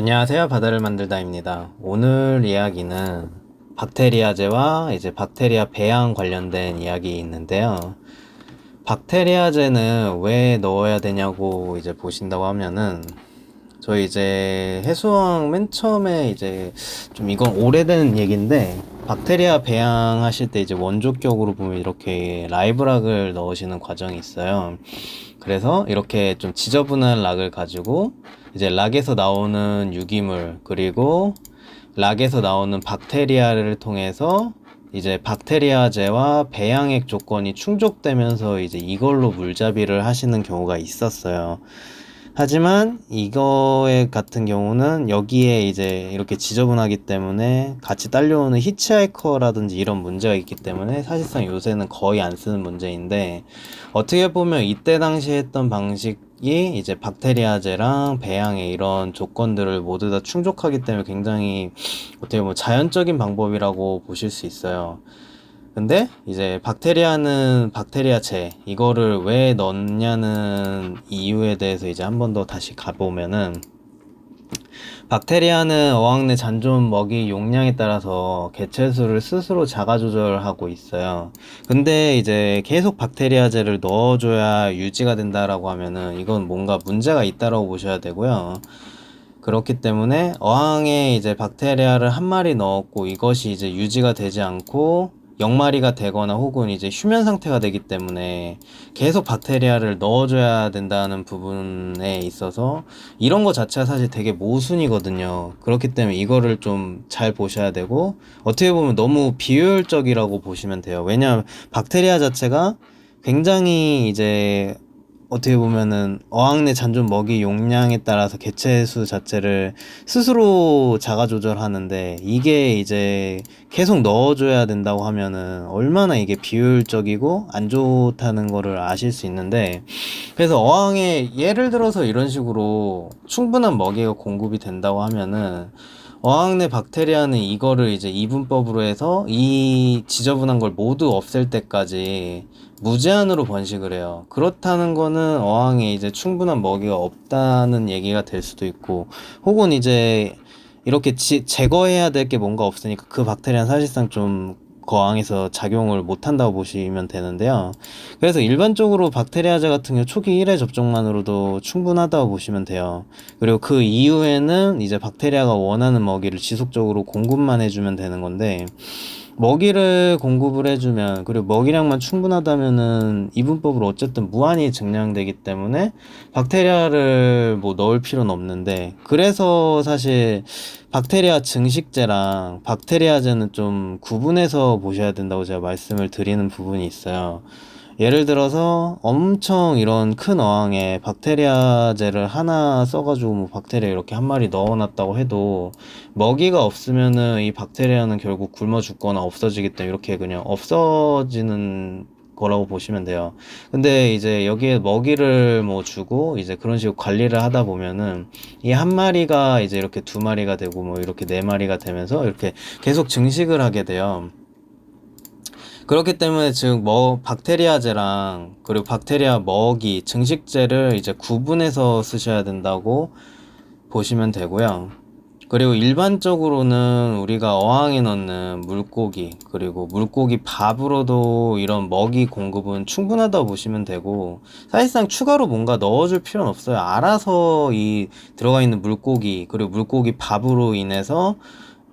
안녕하세요. 바다를 만들다입니다. 오늘 이야기는 박테리아제와 이제 박테리아 배양 관련된 이야기 있는데요. 박테리아제는 왜 넣어야 되냐고 이제 보신다고 하면은 저희 이제 해수왕 맨 처음에 이제 좀 이건 오래된 얘기인데 박테리아 배양하실 때 이제 원조격으로 보면 이렇게 라이브락을 넣으시는 과정이 있어요. 그래서 이렇게 좀 지저분한 락을 가지고 이제 락에서 나오는 유기물 그리고 락에서 나오는 박테리아를 통해서 이제 박테리아제와 배양액 조건이 충족되면서 이제 이걸로 물잡이를 하시는 경우가 있었어요. 하지만 이거에 같은 경우는 여기에 이제 이렇게 지저분하기 때문에 같이 딸려오는 히치하이커라든지 이런 문제가 있기 때문에 사실상 요새는 거의 안 쓰는 문제인데 어떻게 보면 이때 당시에 했던 방식 이 이제 박테리아제랑 배양의 이런 조건들을 모두 다 충족하기 때문에 굉장히 어떻게 보면 자연적인 방법이라고 보실 수 있어요. 근데 이제 박테리아는 박테리아체 이거를 왜 넣냐는 이유에 대해서 이제 한 번 더 다시 가보면은 박테리아는 어항 내 잔존 먹이 용량에 따라서 개체수를 스스로 자가 조절하고 있어요. 근데 이제 계속 박테리아제를 넣어줘야 유지가 된다라고 하면은 이건 뭔가 문제가 있다라고 보셔야 되고요. 그렇기 때문에 어항에 이제 박테리아를 한 마리 넣었고 이것이 이제 유지가 되지 않고 영마리가 되거나 혹은 이제 휴면 상태가 되기 때문에 계속 박테리아를 넣어줘야 된다는 부분에 있어서 이런 거 자체가 사실 되게 모순이거든요. 그렇기 때문에 이거를 좀 잘 보셔야 되고 어떻게 보면 너무 비효율적이라고 보시면 돼요. 왜냐하면 박테리아 자체가 굉장히 이제 어떻게 보면은 어항 내 잔존 먹이 용량에 따라서 개체 수 자체를 스스로 자가 조절하는데 이게 이제 계속 넣어줘야 된다고 하면은 얼마나 이게 비효율적이고 안 좋다는 거를 아실 수 있는데 그래서 어항에 예를 들어서 이런 식으로 충분한 먹이가 공급이 된다고 하면은 어항 내 박테리아는 이거를 이제 이분법으로 해서 이 지저분한 걸 모두 없앨 때까지 무제한으로 번식을 해요. 그렇다는 거는 어항에 이제 충분한 먹이가 없다는 얘기가 될 수도 있고, 혹은 이제 이렇게 지, 제거해야 될 게 뭔가 없으니까 그 박테리아는 사실상 좀 거항에서 작용을 못한다고 보시면 되는데요. 그래서 일반적으로 박테리아제 같은 경우 초기 1회 접종만으로도 충분하다고 보시면 돼요. 그리고 그 이후에는 이제 박테리아가 원하는 먹이를 지속적으로 공급만 해주면 되는 건데, 먹이를 공급을 해주면 그리고 먹이량만 충분하다면은 이분법으로 어쨌든 무한히 증량되기 때문에 박테리아를 뭐 넣을 필요는 없는데 그래서 사실 박테리아 증식제랑 박테리아제는 좀 구분해서 보셔야 된다고 제가 말씀을 드리는 부분이 있어요. 예를 들어서 엄청 이런 큰 어항에 박테리아제를 하나 써가지고 뭐 박테리아 이렇게 한 마리 넣어놨다고 해도 먹이가 없으면은 이 박테리아는 결국 굶어 죽거나 없어지기 때문에 이렇게 그냥 없어지는 거라고 보시면 돼요. 근데 이제 여기에 먹이를 뭐 주고 이제 그런 식으로 관리를 하다 보면은 이 한 마리가 이제 이렇게 두 마리가 되고 뭐 이렇게 네 마리가 되면서 이렇게 계속 증식을 하게 돼요. 그렇기 때문에 지금 뭐 박테리아제랑 그리고 박테리아 먹이 증식제를 이제 구분해서 쓰셔야 된다고 보시면 되고요. 그리고 일반적으로는 우리가 어항에 넣는 물고기 그리고 물고기 밥으로도 이런 먹이 공급은 충분하다고 보시면 되고 사실상 추가로 뭔가 넣어줄 필요는 없어요. 알아서 이 들어가 있는 물고기 그리고 물고기 밥으로 인해서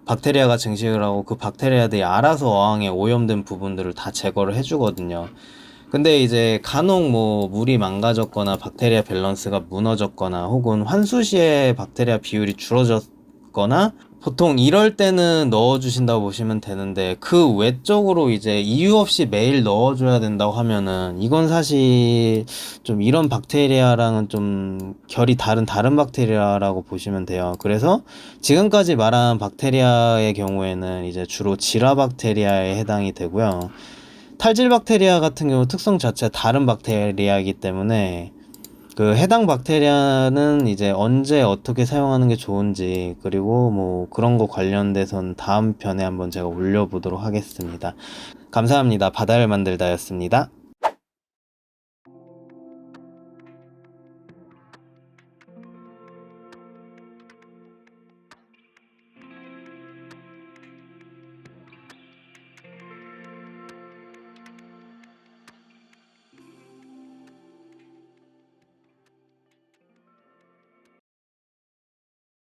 박테리아가 증식을 하고 그 박테리아들이 알아서 어항에 오염된 부분들을 다 제거를 해주거든요. 근데 이제 간혹 뭐 물이 망가졌거나 박테리아 밸런스가 무너졌거나 혹은 환수 시에 박테리아 비율이 줄어졌거나 보통 이럴 때는 넣어주신다고 보시면 되는데 그 외적으로 이제 이유 없이 매일 넣어줘야 된다고 하면은 이건 사실 좀 이런 박테리아랑은 좀 결이 다른 다른 박테리아라고 보시면 돼요. 그래서 지금까지 말한 박테리아의 경우에는 이제 주로 지라 박테리아에 해당이 되고요. 탈질 박테리아 같은 경우 특성 자체가 다른 박테리아이기 때문에 그 해당 박테리아는 이제 언제 어떻게 사용하는 게 좋은지 그리고 뭐 그런 거 관련돼선 다음 편에 한번 제가 올려보도록 하겠습니다. 감사합니다. 바다를 만들다였습니다.